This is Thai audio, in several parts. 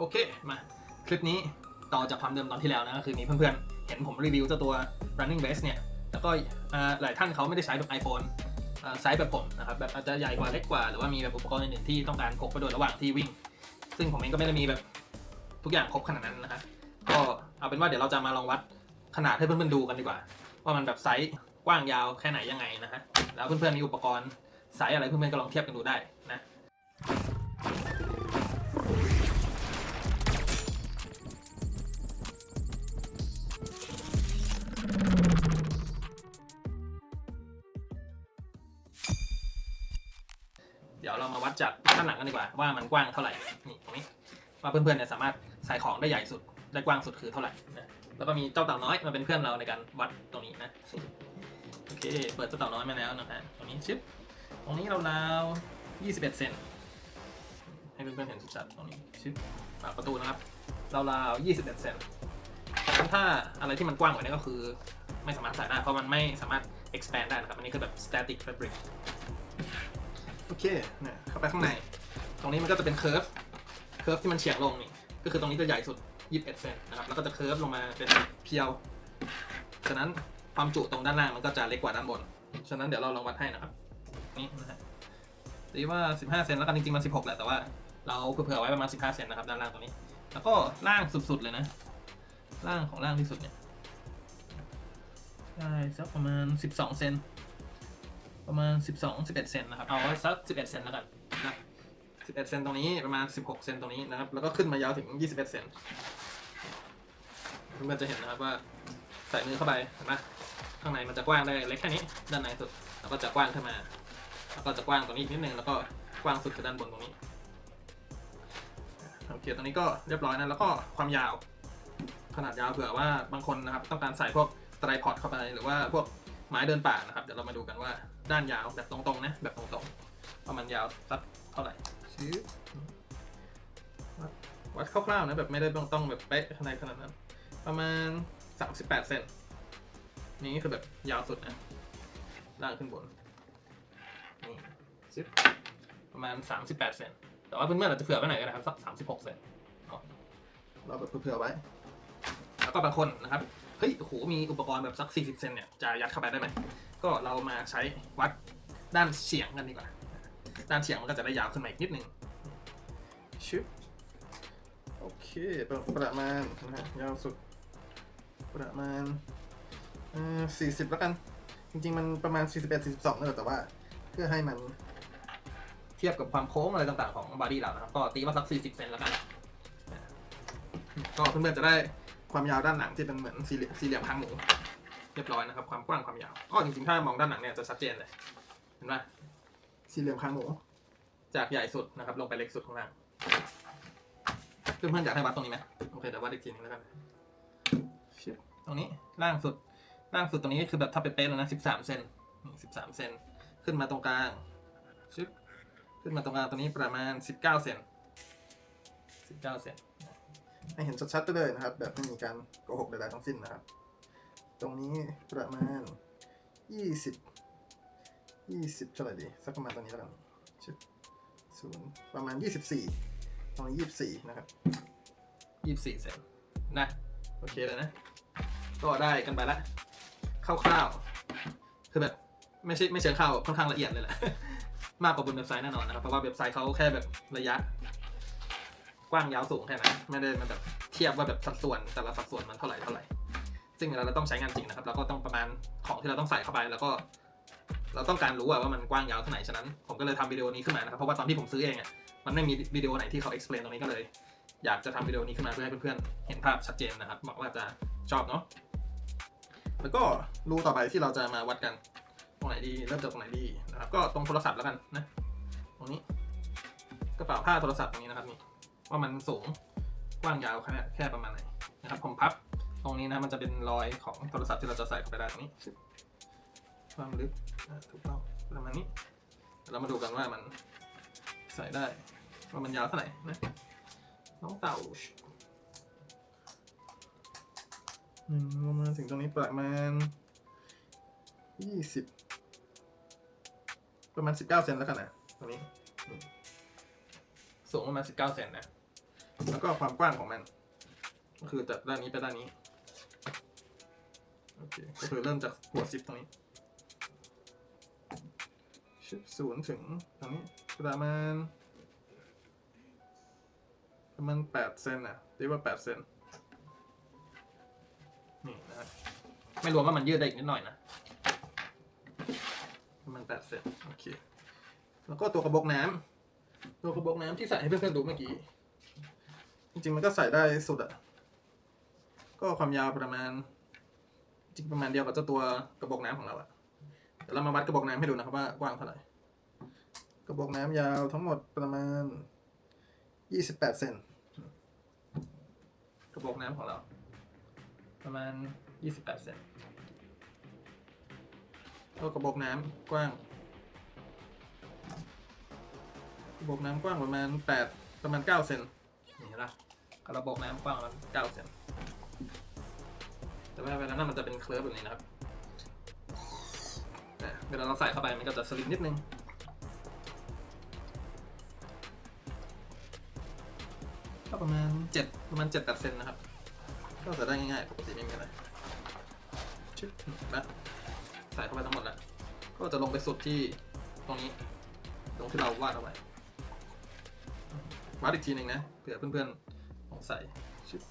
โอเค มา คลิปนี้ต่อจากความเดิมตอนที่แล้วนะก็คือมีเพื่อนๆ เห็นผมรีวิวเจ้าตัว running base เนี่ย แล้วก็หลายท่านเขาไม่ได้ใช้แบบ iPhone อ่าไซส์แบบผมนะครับแบบอาจจะใหญ่กว่าเล็กกว่า หรือว่ามีแบบอุปกรณ์อื่นๆที่ต้องการพกไปโดยระหว่างที่วิ่ง ซึ่งผมเองก็ไม่ได้มีแบบทุกอย่างครบขนาดนั้นนะฮะก็เอาเป็นว่าเดี๋ยวเราจะมาลองวัดขนาดให้เพื่อนๆดูกันดีกว่า ว่ามันแบบไซส์กว้างยาวแค่ไหนยังไงนะฮะแล้วเพื่อนๆมีอุปกรณ์ไซส์อะไรเพื่อนๆก็ลองเทียบกันดูได้นะ เดี๋ยวเรามาวัดจากด้านหลังกันดีกว่าว่ามันกว้างเท่าไหร่นี่ตรงนี้ว่าเพื่อนๆเนี่ยสามารถใส่ของได้ใหญ่สุดได้กว้างสุดคือเท่าไหร่นะแล้วก็มีเจ้าเต่าน้อยมาเป็นเพื่อนเราในการวัดตรงนี้นะโอเค เปิดเจ้าเต่าน้อยมาแล้วนะฮะตรงนี้ชิปตรงนี้เราราวๆ21 เซนให้เพื่อนๆเห็นชัดๆตรงนี้ชิปปากประตูนะครับเราราวๆ21 เซนฉะนั้นถ้าอะไรที่มันกว้างกว่านี้ก็คือ ไม่สามารถใส่ได้เพราะมันไม่สามารถ expand ได้นะครับอันนี้คือแบบ static fabric เคเนี่ยเข้าไปข้างใน ตรงนี้มันก็จะเป็นเคิร์ฟ เคิร์ฟที่มันเฉียงลงนี่ ก็คือตรงนี้จะใหญ่สุด 21เซนนะครับ แล้วก็จะเคิร์ฟลงมาเป็นเพียว ฉะนั้นความจุตรงด้านล่างมันก็จะเล็กกว่าด้านบน ฉะนั้นเดี๋ยวเราลองวัดให้นะครับ นี่นะฮะตีว่า 15 เซนแล้วกันจริงๆมัน 16 แหละ แต่ว่าเราเผื่อไว้ประมาณ 15 เซนนะครับด้านล่างตรงนี้ แล้วก็ล่างสุดๆเลยนะ ล่างของล่างที่สุดเนี่ยได้สักประมาณ 12 เซน ประมาณ12 11เอ็ดเซนนะครับเอาไว้สัก11เซนแล้วกันนะ11เอ็ดเซนตรงนี้ประมาณ16เซนตรงนี้นะครับ แล้วก็ขึ้นมายาวถึง21เอ็ดเซนเพื่อนจะเห็นนะครับว่าใส่มือเข้าไปเห็นไหมข้างในมันจะกว้างได้เล็กแค่นี้ด้านในสุดแล้วก็จะกว้างขึ้นมา แล้วก็จะกว้างตรงนี้อีกนิดนึงแล้วก็กว้างสุดคือด้านบนตรงนี้โอเคตรงนี้ก็เรียบร้อยนะแล้วก็ความยาว ขนาดยาวเผื่อว่าบางคนนะครับต้องการใส่พวกไตรพอดเข้าไปหรือว่าพวก ไม้เดินป่านะครับ เดี๋ยวเรามาดูกันว่าด้านยาวแบบตรงๆนะแบบตรงๆว่ามันยาวสักเท่าไหร่ชื้อวัดวัดคร่าวๆนะแบบไม่ได้ต้องต้องแบบเป๊ะขนาดขนาดนั้นประมาณ 38 เซนนี่คือแบบยาวสุดนะล่างขึ้นบนนี่ซึบประมาณ 38 เซนแต่ว่าเพื่อนๆอาจจะเผื่อไว้หน่อยก็ได้ครับสัก36 เซนเนาะเราแบบเผื่อๆไว้ แล้วก็บางคนนะครับ เฮ้ยโหมีอุปกรณ์แบบสัก 40 เซนเนี่ยจะยัดเข้าไปได้ไหมก็เรามาใช้วัดด้านเฉียงกันดีกว่า ด้านเฉียงมันก็จะได้ยาวขึ้นมาอีกนิดนึงชึบโอเคประมาณนะฮะยาวสุดประมาณเอ่อ40แล้วกัน จริง ๆ มันประมาณ 41 42เนอะแต่ว่า เพื่อให้มันเทียบกับความโค้งอะไรต่างๆของบอดี้เรานะครับ ก็ตีว่าสัก 40 เซนแล้วกัน ก็เพื่อนๆจะได้ ความยาวด้านหลังที่เป็นเหมือนสี่เหลี่ยมสี่เหลี่ยมหางหมูเรียบร้อยนะครับ ความกว้างความยาวก็จริงๆถ้ามองด้านหลังเนี่ยจะชัดเจนเลยเห็นไหมสี่เหลี่ยมหางหมูจากใหญ่สุดนะครับ ลงไปเล็กสุดข้างล่างเพื่อนๆอยากให้วัดตรงนี้ไหมโอเคเดี๋ยววัดอีกทีนึงแล้วกันชิบตรงนี้ล่างสุดล่างสุดตรงนี้คือแบบถ้าเป๊ะๆเลยนะ13เซนนี่13เซนขึ้นมาตรงกลางชิบขึ้นมาตรงกลางตรงนี้ประมาณ19เซน19เซน ให้เห็นชัดๆไปเลยนะครับ แบบไม่มีการโกหกใดๆทั้งสิ้นนะครับ ตรงนี้ประมาณยี่สิบยี่สิบเท่าไหร่ดีสักประมาณตรงนี้แล้วกันชิบศูนย์ประมาณยี่สิบสี่ตรงนี้ยี่สิบสี่นะครับยี่สิบสี่เซนนะ โอเคเลยนะ ก็ได้กันไปละคร่าวๆคือแบบไม่ใช่ไม่เชิงข้าวค่อนข้างละเอียดเลยแหละ มากกว่าบนเว็บไซต์แน่นอนนะครับ เพราะว่าเว็บไซต์เขาแค่แบบระยะ กว้างยาวสูงแค่นั้นไม่ได้มาแบบเทียบว่าแบบสัดส่วนแต่ละสัดส่วนมันเท่าไหร่เท่าไหร่ซึ่งเวลาเราต้องใช้งานจริงนะครับเราก็ต้องประมาณของที่เราต้องใส่เข้าไปแล้วก็ เราต้องการรู้ว่ามันกว้างยาวเท่าไหร่ฉะนั้น ผมก็เลยทำวิดีโอนี้ขึ้นมานะครับเพราะว่าตอนที่ผมซื้อเองอะมันไม่มีวิดีโอไหนที่เขา explain ตรงนี้ก็เลย อยากจะทำวิดีโอนี้ขึ้นมาเพื่อให้เพื่อนๆเห็นภาพชัดเจนนะครับหวังว่าจะชอบเนาะแล้วก็รูต่อไปที่เราจะมาวัดกันตรงไหนดีเริ่มจากตรงไหนดีนะครับก็ตรงโทรศัพท์แล้วกันนะตรงนี้กระเป๋าผ้าโทรศัพท์ตรงนี้นะครับนี่ ว่ามันสูงกว้างยาวแค่แค่ประมาณไหนนะครับ ผมพับตรงนี้นะมันจะเป็นรอยของโทรศัพท์ที่เราจะใส่เข้าไปได้ตรงนี้ความลึกถูกต้องประมาณนี้ เรามาดูกันว่ามันใส่ได้ว่ามันยาวเท่าไหร่นะน้องเต่าหนึ่งประมาณถึงตรงนี้ประมาณยี่สิบประมาณสิบเก้าเซนแล้วกันนะตรงนี้สูงประมาณสิบเก้าเซนนะ แล้วก็ความกว้างของมัน ก็คือจากด้านนี้ไปด้านนี้โอเคก็คือเริ่มจากหัวซิปตรงนี้ชิปศูนย์ถึงตรงนี้ประมาณประมาณแปดเซนอะเรียกว่าแปดเซนนี่นะครับไม่รวมว่ามันยืดได้อีกนิดหน่อยนะประมาณแปดเซนโอเคแล้วก็ตัวกระบอกน้ำตัวกระบอกน้ำที่ใส่ให้เพื่อนๆดูเมื่อกี้ จริงๆมันก็ใส่ได้สุดอะก็ความยาวประมาณ จริงประมาณเดียวกับเจ้าตัวกระบอกน้ำของเราอะเดี๋ยวเรามาวัดกระบอกน้ำให้ดูนะครับว่ากว้างเท่าไหร่กระบอกน้ำยาวทั้งหมดประมาณยี่สิบแปดเซนกระบอกน้ำของเรา ประมาณยี่สิบแปดเซนก็กระบอกน้ำกว้างกระบอกน้ำกว้างประมาณแปดประมาณเก้าเซน เห็นปะกระบอกน้ำกว้างประมาณเก้าเซนแต่ว่าเวลานั้นมันจะเป็นเคลิร์ฟแบบนี้นะครับเนี่ยเวลาเราใส่เข้าไปมันก็จะสลิดนิดนึงก็ประมาณเจ็ดประมาณเจ็ดแปดเซนนะครับ ก็ใส่ได้ง่ายๆปกติไม่มีอะไรชึบนะใส่เข้าไปทั้งหมดแล้ว ก็จะลงไปสุดที่ตรงนี้ ตรงที่เราวาดเอาไว้ วัดอีกทีหนึ่งนะเผื่อเพื่อนๆสงสัยชึบ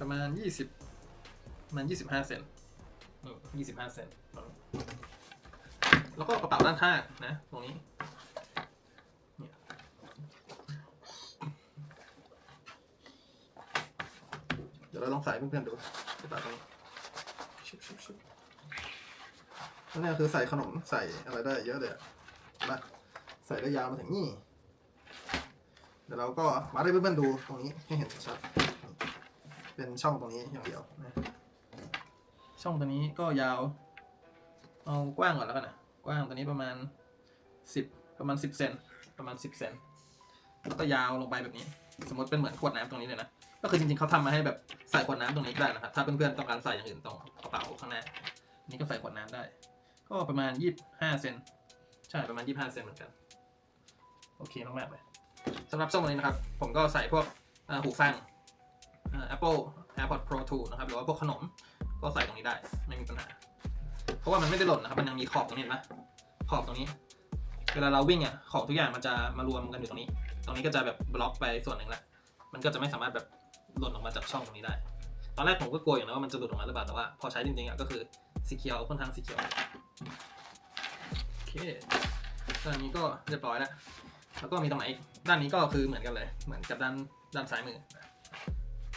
ประมาณยี่สิบประมาณยี่สิบห้าเซนนี่ยี่สิบห้าเซนตรงนี้แล้วก็กระเป๋าด้านข้างนะ ตรงนี้เดี๋ยวเราลองใส่ให้เพื่อนๆดูกระเป๋าตรงนี้ชุบชุบชุบแล้วเนี่ยคือใส่ขนมใส่อะไรได้เยอะเลยอะเห็นปะใส่ได้ยาวมาถึงนี่ เดี๋ยวเราก็มาให้เพื่อนๆดูตรงนี้ให้เห็นชัด เป็นช่องตรงนี้อย่างเดียวนะช่องตัวนี้ก็ยาว เอากว้างก่อนแล้วกันนะกว้างตัวนี้ประมาณสิบประมาณสิบเซนประมาณสิบเซนแล้วก็ยาวลงไปแบบนี้ สมมติเป็นเหมือนขวดน้ำตรงนี้เลยนะก็คือจริงๆเขาทำมาให้แบบใส่ขวดน้ำตรงนี้ได้นะครับถ้าเพื่อนๆต้องการใส่อย่างอื่นตรงกระเป๋าข้างหน้านี่ก็ใส่ขวดน้ำได้ ก็ประมาณยี่ห้าเซนใช่ประมาณยี่ห้าเซนเหมือนกัน โอเคมากๆเลย สำหรับช่องนี้นะครับ ผมก็ใส่พวกหูฟัง Apple AirPods Pro 2 นะครับ หรือว่าพวกขนมก็ใส่ตรงนี้ได้ไม่มีปัญหา เพราะว่ามันไม่ได้หล่นนะครับ มันยังมีขอบตรงนี้นไหมขอบตรงนี้ เวลาเราวิ่งอะขอบทุกอย่างมันจะมารวมกันอยู่ตรงนี้ ตรงนี้ก็จะแบบบล็อกไปส่วนหนึ่งละมันก็จะไม่สามารถแบบหล่นออกมาจากช่องตรงนี้ได้ ตอนแรกผมก็กลัวอยู่นะว่ามันจะหลุดออกมาหรือเปล่าแต่ว่าพอใช้จริงๆอะก็คือสีเขียวค่อนข้างสีเขียวโอเคด้านนี้ก็เรียบร้อยแล้ว แล้วก็มีตรงไหนด้านนี้ก็คือเหมือนกันเลย เหมือนกับด้านด้านซ้ายมือ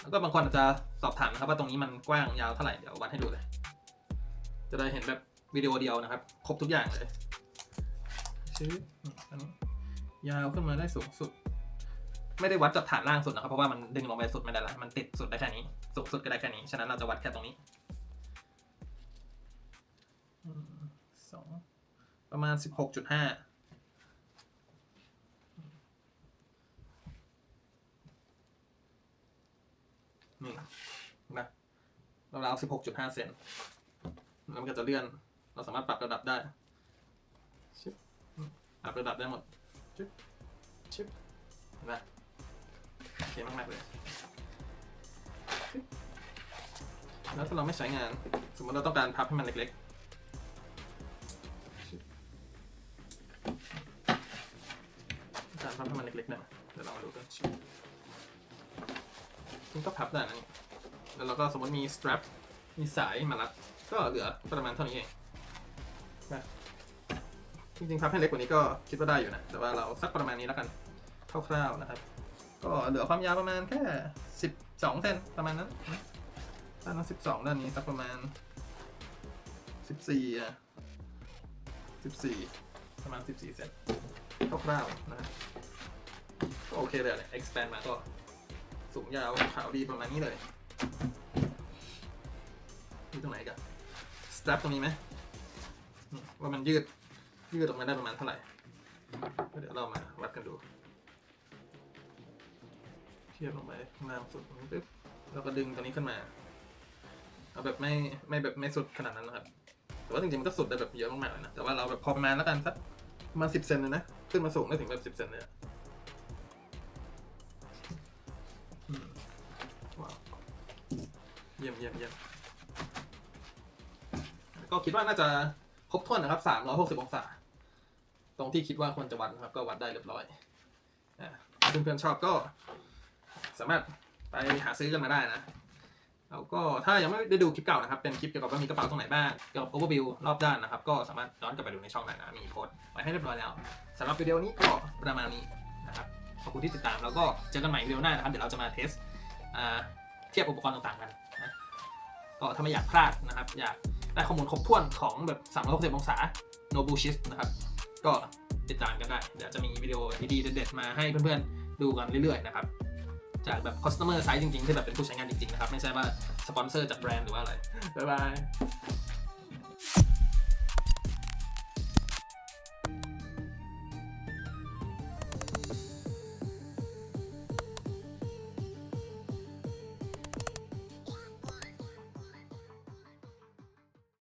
แล้วก็บางคนอาจจะสอบถามนะครับว่าตรงนี้มันกว้างยาวเท่าไหร่เดี๋ยววัดให้ดูเลย จะได้เห็นแบบวิดีโอเดียวนะครับ ครบทุกอย่างเลยชื้อนี่อันยาวขึ้นมาได้สูงสุด ไม่ได้วัดจากฐานล่างสุดนะครับ เพราะว่ามันดึงลงไปสุดไม่ได้ละมันติดสุดได้แค่นี้ สูงสุดก็ได้แค่นี้ ฉะนั้นเราจะวัดแค่ตรงนี้สองประมาณสิบหกจุดห้า นี่นะราวๆสิบหกจุดห้าเซนแล้วมันก็จะเลื่อน เราสามารถปรับระดับได้ชิบปรับระดับได้หมดชิบชิบเห็นไหมโอเคมากๆเลย แล้วถ้าเราไม่ใช้งาน สมมติเราต้องการพับให้มันเล็กๆการพับให้มันเล็กๆเนี่ยเดี๋ยวเรามาดูกัน ก็พับได้นะนี่แล้วเราก็สมมติมี strap มีสายมารัดก็เหลือประมาณเท่านี้เองนะจริงๆพับให้เล็กกว่านี้ก็คิดว่าได้อยู่นะ แต่ว่าเราสักประมาณนี้แล้วกันคร่าวๆนะครับ ก็เหลือความยาวประมาณแค่สิบสองเซนประมาณนั้นด้านนั้นสิบสองด้านนี้สักประมาณสิบสี่อะสิบสี่ประมาณสิบสี่เซนคร่าวๆนะก็โอเคเลยแหละ expand มาก็ สูงยาวขาวดีประมาณนี้เลยมีตรงไหนกัน strap ตรงนี้ไหมว่ามันยืดยืดออกมาได้ประมาณเท่าไหร่เดี๋ยวเรามาวัดกันดูเทียบลงไปข้างล่างสุดปึ๊บแล้วก็ดึงตัวนี้ขึ้นมา เอาแบบไม่ไม่แบบไม่สุดขนาดนั้นนะครับ แต่ว่าจริงๆมันก็สุดได้แบบเยอะมากๆเลยนะ แต่ว่าเราแบบพอประมาณแล้วกันสักประมาณสิบเซนเลยนะ ขึ้นมาสูงได้ถึงแบบสิบเซนเลยอะ เยี่ยมเยี่ยมเยี่ยมก็คิดว่าน่าจะครบถ้วนนะครับ 360 องศา ตรงที่คิดว่าควรจะวัดนะครับ ก็วัดได้เรียบร้อยถ้าเพื่อนๆชอบก็ สามารถไปหาซื้อกันมาได้นะแล้วก็ถ้ายังไม่ได้ดูคลิปเก่านะครับ เป็นคลิปเกี่ยวกับว่ามีกระเป๋าตรงไหนบ้าง เกี่ยวกับ overview รอบด้านนะครับ ก็สามารถย้อนกลับไปดูในช่องได้นะ มีโพสต์ไว้ให้เรียบร้อยแล้วสำหรับวิดีโอนี้ก็ประมาณนี้นะครับ ขอบคุณที่ติดตาม แล้วก็เจอกันใหม่วิดีโอหน้านะครับ เดี๋ยวเราจะมาเทสเทียบอุปกรณ์ต่างๆกัน ก็ถ้าไม่อยากพลาดนะครับ อยากได้ข้อมูลครบถ้วนของแบบ360องศา no bullshit นะครับ ก็ติดตามกันได้ เดี๋ยวจะมีวิดีโอดีๆเด็ดๆมาให้เพื่อนๆดูกันเรื่อยๆนะครับ จากแบบ customer side จริงๆ ที่แบบเป็นผู้ใช้งานจริงๆ นะครับ ไม่ใช่ว่าสปอนเซอร์จากแบรนด์หรือว่าอะไร บ๊ายบาย